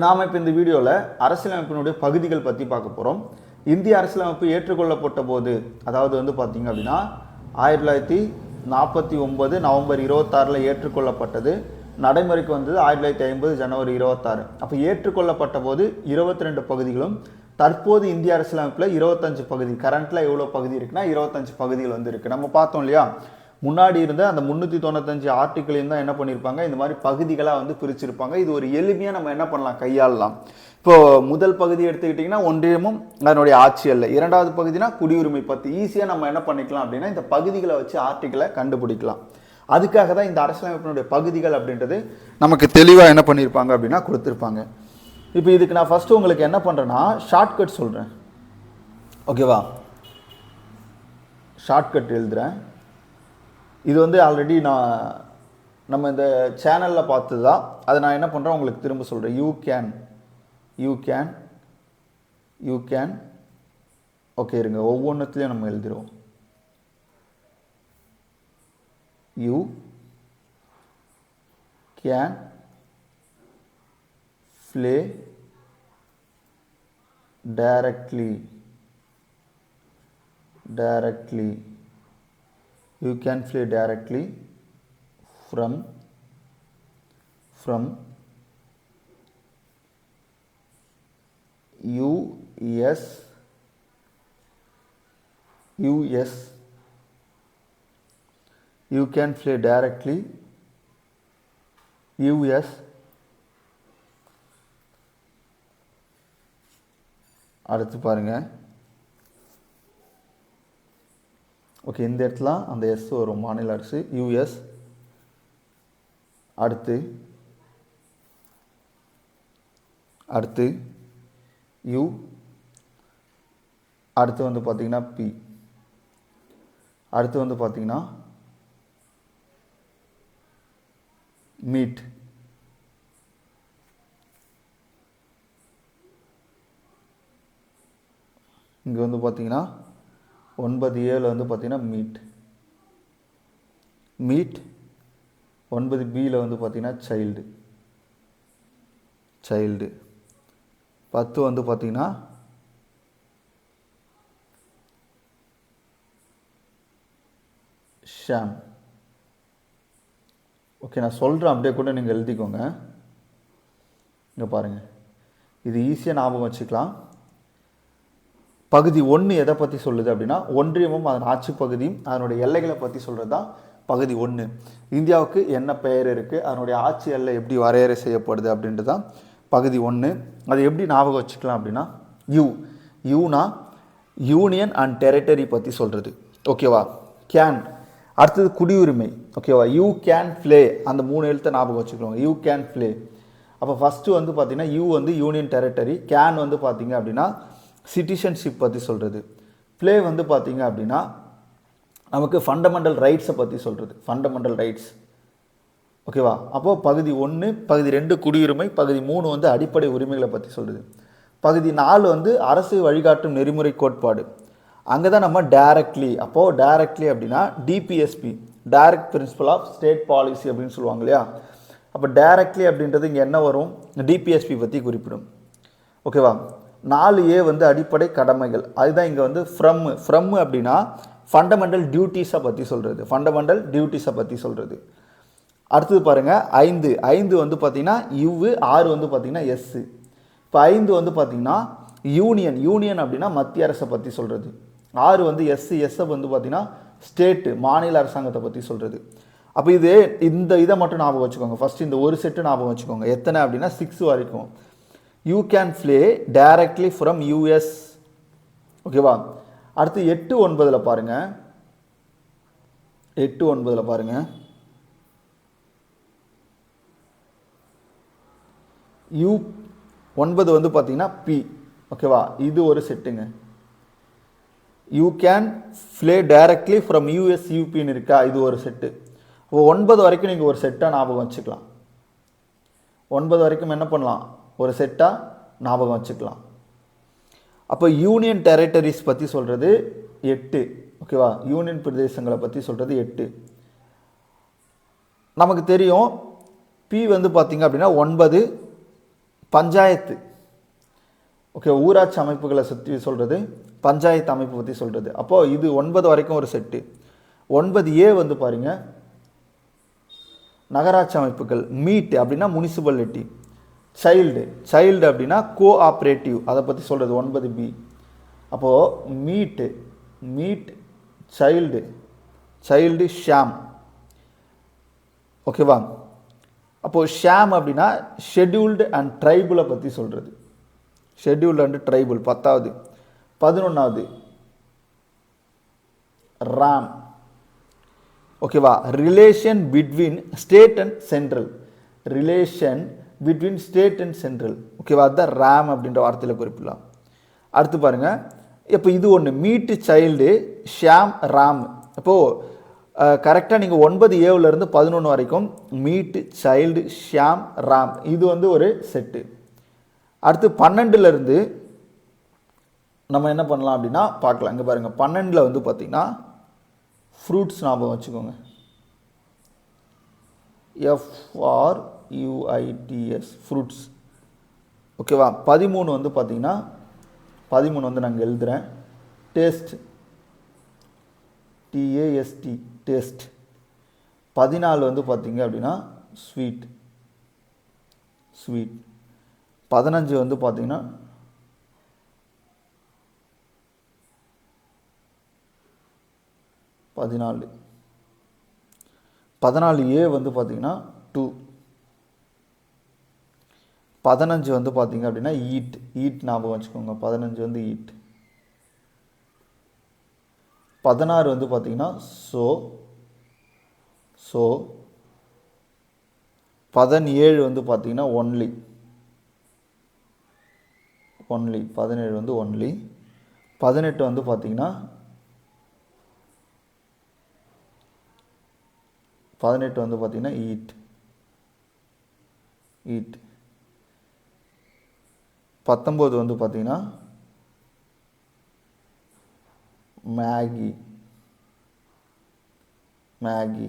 நாம் இப்போ இந்த வீடியோவில் அரசியலமைப்பினுடைய பகுதிகள் பற்றி பார்க்க போகிறோம் இந்திய அரசியலமைப்பு ஏற்றுக்கொள்ளப்பட்ட போது அதாவது வந்து பார்த்தீங்க அப்படின்னா ஆயிரத்தி தொள்ளாயிரத்தி நாற்பத்தி ஒன்பது நவம்பர் இருபத்தாறில் ஏற்றுக்கொள்ளப்பட்டது. நடைமுறைக்கு வந்தது ஆயிரத்தி தொள்ளாயிரத்தி ஐம்பது ஜனவரி இருபத்தாறு. அப்போ ஏற்றுக்கொள்ளப்பட்ட போது இருபத்தி ரெண்டு பகுதிகளும் தற்போது இந்திய அரசியலமைப்பில் இருபத்தஞ்சு பகுதி கரண்ட்டில் எவ்வளோ பகுதி இருக்குன்னா இருபத்தஞ்சு பகுதிகள் வந்து இருக்குது நம்ம பார்த்தோம் இல்லையா? முன்னாடி இருந்த அந்த முந்நூற்றி தொண்ணூத்தஞ்சு ஆர்டிக்கிளையும் தான் என்ன பண்ணியிருப்பாங்க இந்த மாதிரி பகுதிகளாக வந்து பிரிச்சிருப்பாங்க. இது ஒரு எளிமையாக நம்ம என்ன பண்ணலாம்? கையாளலாம். இப்போது முதல் பகுதி எடுத்துக்கிட்டிங்கன்னா ஒன்றியமும் அதனுடைய ஆட்சி அல்ல. இரண்டாவது பகுதினா குடியுரிமை பற்றி ஈஸியாக நம்ம என்ன பண்ணிக்கலாம் அப்படின்னா இந்த பகுதிகளை வச்சு ஆர்டிக்கலை கண்டுபிடிக்கலாம். அதுக்காக தான் இந்த அரசியலமைப்பினுடைய பகுதிகள் அப்படின்றது நமக்கு தெளிவாக என்ன பண்ணியிருப்பாங்க அப்படின்னா கொடுத்துருப்பாங்க. இப்போ இதுக்கு நான் ஃபஸ்ட்டு உங்களுக்கு என்ன பண்ணுறேன்னா ஷார்ட்கட் சொல்கிறேன் ஓகேவா ஷார்ட்கட் எழுதுகிறேன் இது வந்து ஆல்ரெடி நான் நம்ம இந்த சேனலில் பார்த்து தான் அதை நான் என்ன பண்ணுறேன் உங்களுக்கு திரும்ப சொல்கிறேன் you can you can you can okay இருங்க. ஒவ்வொன்றுத்துலேயும் நம்ம எழுதிடுவோம் you can play directly directly you can play directly from from us us you can play directly us அடுத்து பாருங்க ஓகே இந்த இடத்துல அந்த எஸ் வரும் மாநில அரசு யூஎஸ் அடுத்து அடுத்து யூ அடுத்து வந்து பார்த்தீங்கன்னா பி அடுத்து வந்து பார்த்தீங்கன்னா மீட் இங்கே வந்து பார்த்தீங்கன்னா ஒன்பது ஏழு வந்து பார்த்தீங்கன்னா மீட் மீட் ஒன்பது பியில் வந்து பார்த்தீங்கன்னா சைல்டு சைல்டு பத்து வந்து பார்த்தீங்கன்னா ஷாம் ஓகே நான் சொல்கிறேன் அப்படியே கூட நீங்கள் எழுதிக்கோங்க. இங்கே பாருங்கள் இது ஈஸியாக ஞாபகம் வச்சுக்கலாம். பகுதி ஒன்று எதை பற்றி சொல்லுது அப்படின்னா ஒன்றியமும் அதன் ஆட்சி பகுதியும் அதனுடைய எல்லைகளை பற்றி சொல்கிறது தான் பகுதி ஒன்று இந்தியாவுக்கு என்ன பெயர் இருக்குது அதனுடைய ஆட்சி எல்லை எப்படி வரையறை செய்யப்படுது அப்படின்றது தான் பகுதி ஒன்று அது எப்படி ஞாபகம் வச்சுக்கலாம் அப்படின்னா யூ யூனா யூனியன் அண்ட் டெரிட்டரி பற்றி சொல்கிறது ஓகேவா கேன் அடுத்தது குடியுரிமை. ஓகேவா யூ கேன் ஃப்ளே அந்த மூணு எழுத்தை ஞாபகம் வச்சுக்கோங்க. யூ கேன் ஃப்ளே அப்போ ஃபஸ்ட்டு வந்து பார்த்திங்கன்னா யூ வந்து யூனியன் டெரிட்டரி கேன் வந்து பார்த்திங்க அப்படின்னா சிட்டிசன்ஷிப் பற்றி சொல்கிறது ப்ளே வந்து பார்த்திங்க அப்படின்னா நமக்கு ஃபண்டமெண்டல் ரைட்ஸை பற்றி சொல்கிறது ஃபண்டமெண்டல் ரைட்ஸ் ஓகேவா அப்போது பகுதி ஒன்று பகுதி ரெண்டு குடியுரிமை பகுதி மூணு வந்து அடிப்படை உரிமைகளை பற்றி சொல்கிறது பகுதி நாலு வந்து அரசு வழிகாட்டும் நெறிமுறை கோட்பாடு. அங்கே தான் நம்ம டைரக்ட்லி அப்போது டைரக்ட்லி அப்படின்னா DPSP direct principal of state policy அப்படின்னு சொல்லுவாங்க இல்லையா? அப்போ டைரக்ட்லி அப்படின்றது இங்கே என்ன வரும்? டிபிஎஸ்பி பற்றி குறிப்பிடும். ஓகேவா நாலு ஏ வந்து அடிப்படை கடமைகள். அதுதான் இங்கே வந்து ஃப்ரம் ஃப்ரம் அப்படின்னா ஃபண்டமெண்டல் டியூட்டிஸை பற்றி சொல்கிறது ஃபண்டமெண்டல் டியூட்டிஸை பற்றி சொல்கிறது அடுத்தது பாருங்கள் ஐந்து. ஐந்து வந்து பார்த்திங்கன்னா இவ்வு ஆறு வந்து பார்த்திங்கன்னா எஸ்ஸு இப்போ ஐந்து வந்து பார்த்திங்கன்னா யூனியன் யூனியன் அப்படின்னா மத்திய அரசை பற்றி சொல்கிறது ஆறு வந்து எஸ்ஸு எஸ்ஸை வந்து பார்த்திங்கன்னா ஸ்டேட்டு மாநில அரசாங்கத்தை பற்றி சொல்கிறது அப்போ இது இந்த இதை மட்டும் ஞாபகம் வச்சுக்கோங்க. ஃபஸ்ட்டு இந்த ஒரு செட்டு ஞாபகம் வச்சுக்கோங்க. எத்தனை அப்படின்னா சிக்ஸ் வரைக்கும். You can play directly from US ஓகேவா அடுத்து எட்டு ஒன்பதில் பாருங்கள் எட்டு ஒன்பதில் பாருங்கள் யூ ஒன்பது வந்து பார்த்தீங்கன்னா பி ஓகேவா இது ஒரு செட்டுங்க you can play directly from US யூபின்னு இருக்கா? இது ஒரு செட்டு அப்போ ஒன்பது வரைக்கும் நீங்கள் ஒரு செட்டாக ஞாபகம் வச்சுக்கலாம். ஒன்பது வரைக்கும் என்ன பண்ணலாம்? ஒரு செட்டாக ஞாபகம் வச்சுக்கலாம். அப்போ யூனியன் டெரிட்டரிஸ் பற்றி சொல்கிறது எட்டு. ஓகேவா? யூனியன் பிரதேசங்களை பற்றி சொல்கிறது எட்டு. நமக்கு தெரியும் பி வந்து பார்த்திங்க அப்படின்னா ஒன்பது பஞ்சாயத்து. ஓகே ஊராட்சி அமைப்புகளை சுற்றி சொல்கிறது பஞ்சாயத்து அமைப்பு பற்றி சொல்கிறது அப்போது இது ஒன்பது வரைக்கும் ஒரு செட்டு. ஒன்பது ஏ வந்து பாருங்கள் நகராட்சி அமைப்புகள் மீட் அப்படின்னா முனிசிபாலிட்டி சைல்டு சைல்டு அப்படின்னா கோஆப்ரேட்டிவ் அதை பற்றி சொல்கிறது ஒன்பது பி அப்போது மீட்டு மீட் சைல்டு சைல்டு ஷாம் ஓகேவா அப்போது ஷாம் அப்படின்னா ஷெட்யூல்டு அண்ட் ட்ரைபிளை பற்றி சொல்கிறது ஷெட்யூல்டு அண்ட் ட்ரைபிள் பத்தாவது. பதினொன்றாவது ராம் ஓகேவா relation between state and central relation between state and central ஓகேவா அதுதான் ரேம் அப்படின்ற வார்த்தையில் குறிப்பிடலாம். அடுத்து பாருங்க. இப்போ இது ஒன்று மீட்டு சைல்டு ஷியாம் ராம் இப்போது கரெக்டாக நீங்கள் ஒன்பது ஏவுலேருந்து பதினொன்று வரைக்கும் மீட்டு சைல்டு ஷியாம் ராம் இது வந்து ஒரு செட்டு அடுத்து பன்னெண்டுலேருந்து நம்ம என்ன பண்ணலாம் அப்படின்னா பார்க்கலாம். இங்கே பாருங்கள் பன்னெண்டில் வந்து பார்த்திங்கன்னா ஃப்ரூட்ஸ் ஞாபகம் வச்சுக்கோங்க. எஃப்ஆர் யூஐடிஎஸ் ஃப்ரூட்ஸ் ஓகேவா பதிமூணு வந்து பார்த்தீங்கன்னா பதிமூணு வந்து நாங்கள் எழுதுகிறேன் டேஸ்ட் டிஏஎஸ்டி டேஸ்ட் பதினாலு வந்து பார்த்தீங்க அப்படின்னா ஸ்வீட் ஸ்வீட் பதினஞ்சு வந்து பார்த்தீங்கன்னா பதினாலு. பதினாலு ஏ வந்து பார்த்தீங்கன்னா டூ பதினஞ்சு வந்து பார்த்தீங்க அப்படின்னா ஈட் ஈட் ஞாபகம் வச்சுக்கோங்க. பதினஞ்சு வந்து ஈட் பதினாறு வந்து பார்த்தீங்கன்னா சோ ஸோ பதினேழு வந்து பார்த்தீங்கன்னா ஒன்லி ஒன்லி பதினேழு வந்து ஒன்லி பதினெட்டு வந்து பார்த்தீங்கன்னா பதினெட்டு வந்து பார்த்தீங்கன்னா ஈட் ஈட் பத்தொம்போது வந்து பார்த்தீங்கன்னா மேகி. மேகி.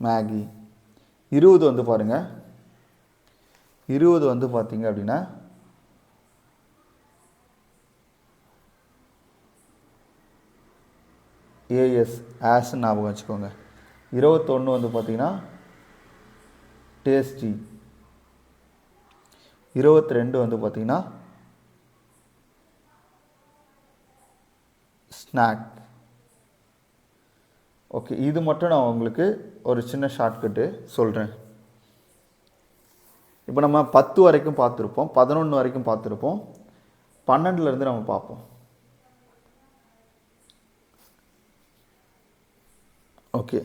மேகி. இருபது வந்து பாருங்க. இருபது வந்து பார்த்தீங்க அப்படின்னா ஏஎஸ் ஆஸ் ஞாபகம் வச்சுக்கோங்க. இருபத்தொன்று வந்து பார்த்தீங்கன்னா டேஸ்டி இருபத்தி ரெண்டு வந்து பார்த்தீங்கன்னா ஸ்நாக் ஓகே இது மட்டும் நான் உங்களுக்கு ஒரு சின்ன ஷார்ட்கட்டு சொல்கிறேன் இப்போ நம்ம பத்து வரைக்கும் பார்த்துருப்போம் பதினொன்று வரைக்கும் பார்த்துருப்போம். பன்னெண்டுலேருந்து நம்ம பார்ப்போம். ஓகே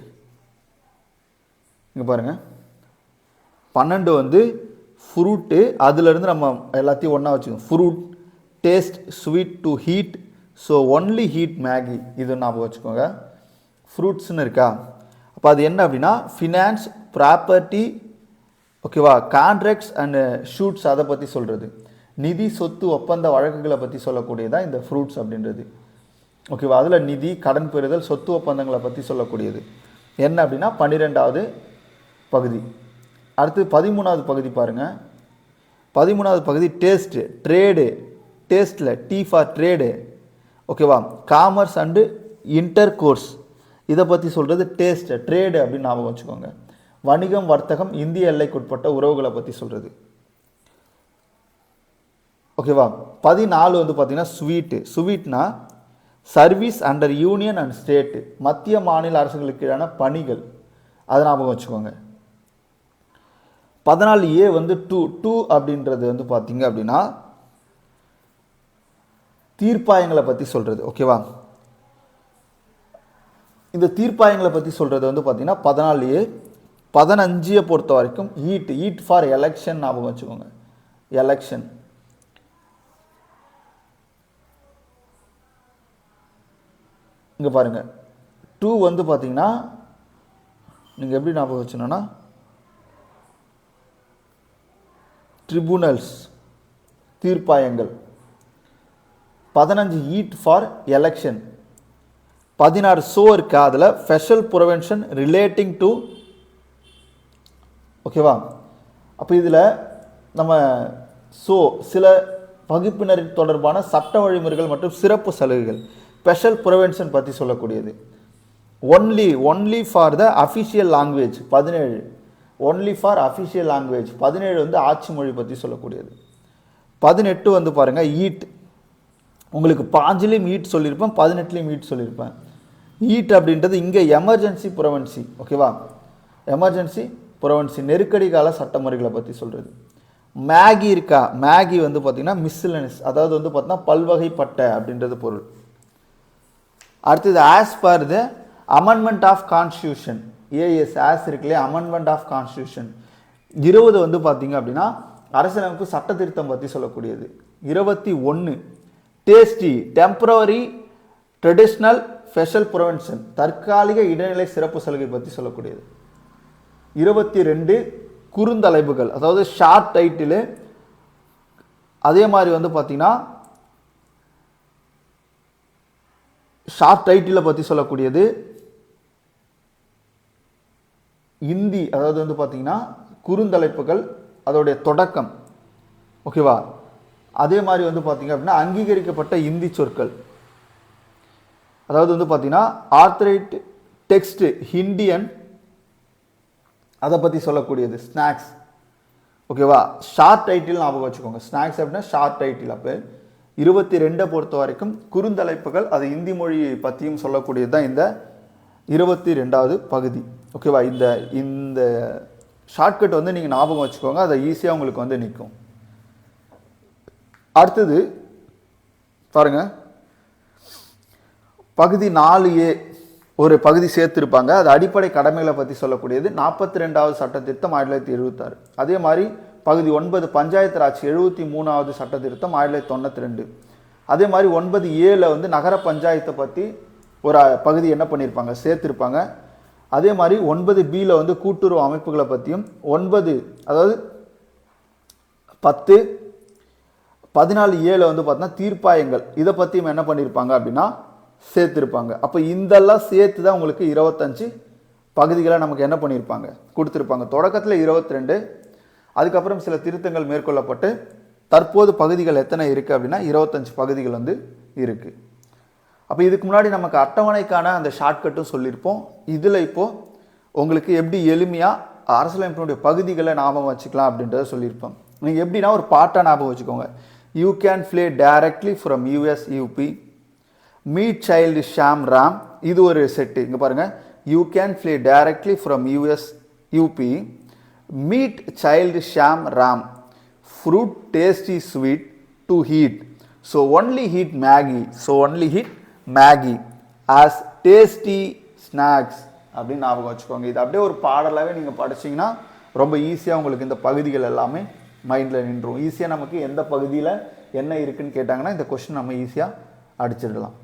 இங்கே பாருங்கள் பன்னெண்டு வந்து ஃப்ரூட்டு அதுலேருந்து நம்ம எல்லாத்தையும் ஒன்றா வச்சுக்கோங்க fruit taste sweet to heat so only heat Maggi இது ஞாபகம் வச்சுக்கோங்க. ஃப்ரூட்ஸ்னு இருக்கா? அப்போ அது என்ன அப்படின்னா ஃபினான்ஸ் ப்ராப்பர்ட்டி ஓகேவா கான்ட்ராக்ட்ஸ் அண்டு ஷூட்ஸ் அதை பற்றி சொல்கிறது நிதி சொத்து ஒப்பந்த வழக்குகளை பற்றி சொல்லக்கூடியதான் இந்த ஃப்ரூட்ஸ் அப்படின்றது. ஓகேவா அதில் நிதி கடன் பெறுதல் சொத்து ஒப்பந்தங்களை பற்றி சொல்லக்கூடியது. என்ன அப்படின்னா பன்னிரெண்டாவது பகுதி. அடுத்து பதிமூணாவது பகுதி பாருங்கள் பதிமூணாவது பகுதி டேஸ்ட்டு ட்ரேடு டேஸ்ட்டில் டீ ஃபார் ட்ரேடு ஓகேவா காமர்ஸ் அண்டு இன்டர் கோர்ஸ் இதை பற்றி சொல்கிறது டேஸ்ட் ட்ரேடு அப்படின்னு ஞாபகம் வச்சுக்கோங்க. வணிகம் வர்த்தகம் இந்திய எல்லைக்குட்பட்ட உறவுகளை பற்றி சொல்கிறது ஓகேவா பதினாலு வந்து பார்த்திங்கன்னா sweet ஸ்வீட்னா service under union and state மத்திய மாநில அரசுகளுக்கு கீழான பணிகள். அதை ஞாபகம் வச்சுக்கோங்க. பதினாலு ஏ வந்து டூ டூ அப்படின்றது வந்து பார்த்தீங்க அப்படின்னா தீர்ப்பாயங்களை பற்றி சொல்கிறது ஓகேவா இந்த தீர்ப்பாயங்களை பற்றி சொல்கிறது வந்து பார்த்தீங்கன்னா பதினாலு ஏ பதினஞ்சியை பொறுத்த வரைக்கும் ஈட் ஈட் ஃபார் எலெக்ஷன் ஞாபகம் வச்சுக்கோங்க. எலெக்ஷன் இங்கே பாருங்கள் டூ வந்து பார்த்தீங்கன்னா நீங்கள் எப்படி ஞாபகம் வச்சுனோன்னா ட்ரிபுனல்ஸ் தீர்ப்பாயங்கள். பதினஞ்சு ஈட் ஃபார் எலெக்ஷன் பதினாறு ஷோ இருக்குது அதில் ஸ்பெஷல் ப்ரொவென்ஷன் ரிலேட்டிங் டு ஓகேவா அப்போ இதில் நம்ம ஸோ சில வகுப்பினர் தொடர்பான சட்ட வழிமுறைகள் மற்றும் சிறப்பு சலுகைகள். ஸ்பெஷல் ப்ரொவென்ஷன் பற்றி சொல்லக்கூடியது. Only only for the official language பதினேழு. ஒன்லி ஃபார் அஃபிஷியல் லாங்குவேஜ் பதினேழு வந்து ஆட்சி மொழி பற்றி சொல்லக்கூடியது. பதினெட்டு வந்து பாருங்கள் ஈட் உங்களுக்கு பாஞ்சுலேயும் ஈட் சொல்லியிருப்பேன் பதினெட்டுலேயும் ஈட் சொல்லியிருப்பேன். ஈட் அப்படின்றது இங்கே எமர்ஜென்சி புரவன்சி ஓகேவா எமர்ஜென்சி புரவன்சி நெருக்கடி கால சட்டமுறைகளை பற்றி சொல்கிறது மேகி இருக்கா? மேகி வந்து பார்த்திங்கன்னா மிஸ்லனஸ் அதாவது வந்து பார்த்தீங்கன்னா பல்வகைப்பட்ட அப்படின்றது பொருள். அடுத்தது as per the amendment of constitution AS as இருக்குல்லையே amendment of constitution இருபது வந்து பார்த்தீங்க அப்படின்னா அரசியலமைப்பு சட்ட திருத்தம் பற்றி சொல்லக்கூடியது. இருபத்தி ஒன்று tasty temporary traditional special provision தற்காலிக இடைநிலை சிறப்பு சலுகை பற்றி சொல்லக்கூடியது. இருபத்தி ரெண்டு குறுந்தலைப்புகள் அதாவது ஷார்ட் டைட்டிலு அதே மாதிரி வந்து பார்த்தீங்கன்னா ஷார்ட் டைட்டிலை பற்றி சொல்லக்கூடியது. இந்தி அதாவது வந்து பார்த்தீங்கன்னா குறுந்தலைப்புகள் அதோடைய தொடக்கம். ஓகேவா அதே மாதிரி வந்து பார்த்திங்க அப்படின்னா அங்கீகரிக்கப்பட்ட இந்தி சொற்கள். அதாவது வந்து பார்த்திங்கன்னா ஆர்த்ரைட் டெக்ஸ்ட்டு ஹிண்டியன் அதை பற்றி சொல்லக்கூடியது ஸ்நாக்ஸ் ஓகேவா ஷார்ட் டைட்டில் ஞாபகம் வச்சுக்கோங்க. ஸ்நாக்ஸ் அப்படின்னா ஷார்ட் டைட்டில் அப்போ. இருபத்தி ரெண்டை பொறுத்த வரைக்கும் குறுந்தலைப்புகள் அது இந்தி மொழி பற்றியும் சொல்லக்கூடியது தான் இந்த இருபத்தி ரெண்டாவது பகுதி. ஓகேவா இந்த இந்த ஷார்ட்கட் வந்து நீங்கள் ஞாபகம் வச்சுக்கோங்க அதை ஈஸியாக உங்களுக்கு வந்து நிற்கும் அடுத்தது பாருங்க. பகுதி நாலு ஏ ஒரு பகுதி சேர்த்துருப்பாங்க. அது அடிப்படை கடமைகளை பற்றி சொல்லக்கூடியது. நாற்பத்தி ரெண்டாவது சட்ட திருத்தம் ஆயிரத்தி தொள்ளாயிரத்தி எழுபத்தாறு அதே மாதிரி பகுதி ஒன்பது பஞ்சாயத்து ராஜ் எழுபத்தி மூணாவது சட்ட திருத்தம் ஆயிரத்தி தொள்ளாயிரத்தி தொண்ணூற்றி ரெண்டு. அதே மாதிரி ஒன்பது ஏல வந்து நகர பஞ்சாயத்தை பற்றி ஒரு பகுதி என்ன பண்ணியிருப்பாங்க சேர்த்துருப்பாங்க. அதே மாதிரி ஒன்பது பியில் வந்து கூட்டுறவு அமைப்புகளை பற்றியும் ஒன்பது அதாவது பத்து பதினாலு ஏழு வந்து பார்த்தீங்கன்னா தீர்ப்பாயங்கள். இதை பற்றியும் என்ன பண்ணியிருப்பாங்க அப்படின்னா சேர்த்துருப்பாங்க. அப்போ இதெல்லாம் சேர்த்து தான் உங்களுக்கு இருபத்தஞ்சு பகுதிகளை நமக்கு என்ன பண்ணியிருப்பாங்க கொடுத்துருப்பாங்க. தொடக்கத்தில் இருபத்தி ரெண்டு அதுக்கப்புறம் சில திருத்தங்கள் மேற்கொள்ளப்பட்டு தற்போது பகுதிகள் எத்தனை இருக்குது அப்படின்னா இருபத்தஞ்சு பகுதிகள் வந்து இருக்குது அப்போ இதுக்கு முன்னாடி நமக்கு அட்டவணைக்கான அந்த ஷார்ட்கட்டும் சொல்லியிருப்போம். இதில் இப்போது உங்களுக்கு எப்படி எளிமையாக அரசியலமைப்பினுடைய பகுதிகளை ஞாபகம் வச்சுக்கலாம் அப்படின்றத சொல்லியிருப்போம். நீங்கள் எப்படின்னா ஒரு பாட்டாக ஞாபகம் வச்சுக்கோங்க. You can play directly from US UP meet child Sham Ram இது ஒரு செட்டு இங்கே பாருங்கள் you can play directly from US UP meet child Sham Ram fruit tasty sweet to heat so only heat Maggi so only heat Maggi as tasty snacks அப்படின்னு ஞாபகம் வச்சுக்கோங்க. இது அப்படியே ஒரு பாடலாகவே நீங்கள் படிச்சிங்கன்னா ரொம்ப ஈஸியாக உங்களுக்கு இந்த பகுதிகள் எல்லாமே மைண்டில் நின்றும் ஈஸியாக நமக்கு எந்த பகுதியில் என்ன இருக்குன்னு கேட்டாங்கன்னா இந்த கொஸ்டின் நம்ம ஈஸியாக அடிச்சிடலாம்.